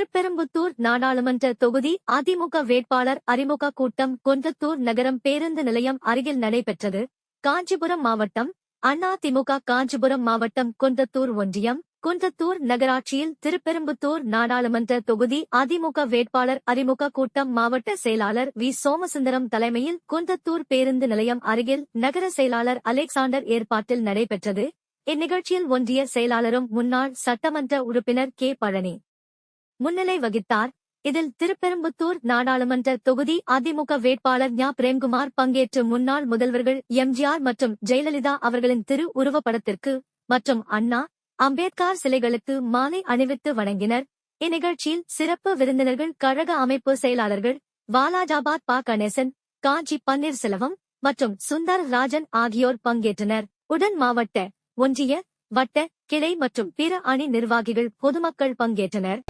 திருப்பெரும்புத்தூர் நாடாளுமன்ற தொகுதி அதிமுக வேட்பாளர் அறிமுக கூட்டம் குன்றத்தூர் நகரம் பேருந்து நிலையம் அருகில் நடைபெற்றது. காஞ்சிபுரம் மாவட்டம் அதிமுக காஞ்சிபுரம் மாவட்டம் குன்றத்தூர் ஒன்றியம் குன்றத்தூர் நகராட்சியில் திருப்பெரும்புத்தூர் நாடாளுமன்ற தொகுதி அதிமுக வேட்பாளர் அறிமுக கூட்டம் மாவட்ட செயலாளர் வி. சோமசுந்தரம் தலைமையில் குன்றத்தூர் பேருந்து நிலையம் அருகில் நகர செயலாளர் அலெக்சாண்டர் ஏற்பாட்டில் நடைபெற்றது. இந்நிகழ்ச்சியில் ஒன்றிய செயலாளரும் முன்னாள் சட்டமன்ற உறுப்பினர் கே. பழனி முன்னிலை வகித்தார். இதில் திருப்பெரும்புத்தூர் நாடாளுமன்ற தொகுதி அதிமுக வேட்பாளர் ஞா. பிரேம்குமார் பங்கேற்று முன்னாள் முதல்வர்கள் எம்ஜிஆர் மற்றும் ஜெயலலிதா அவர்களின் திரு உருவப்படத்திற்கு மற்றும் அண்ணா அம்பேத்கர் சிலைகளுக்கு மாலை அணிவித்து வணங்கினர். இந்நிகழ்ச்சியில் சிறப்பு விருந்தினர்கள் கழக அமைப்பு செயலாளர்கள் வாலாஜாபாத் பா. கணேசன் காஞ்சி பன்னீர்செல்வம் மற்றும் சுந்தர் ராஜன் ஆகியோர் பங்கேற்றனர். உடன் மாவட்ட ஒன்றிய வட்ட கிளை மற்றும் பிற அணி நிர்வாகிகள் பொதுமக்கள் பங்கேற்றனர்.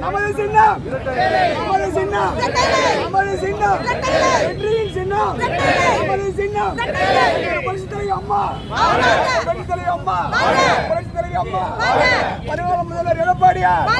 நமது சின்னம் நமது சின்னம் நமது சின்னம் வெற்றியின் சின்னம் நமது சின்னம் புரட்சித் தலைவி அம்மா. அம்மா. முதல்வர் எடப்பாடியார்.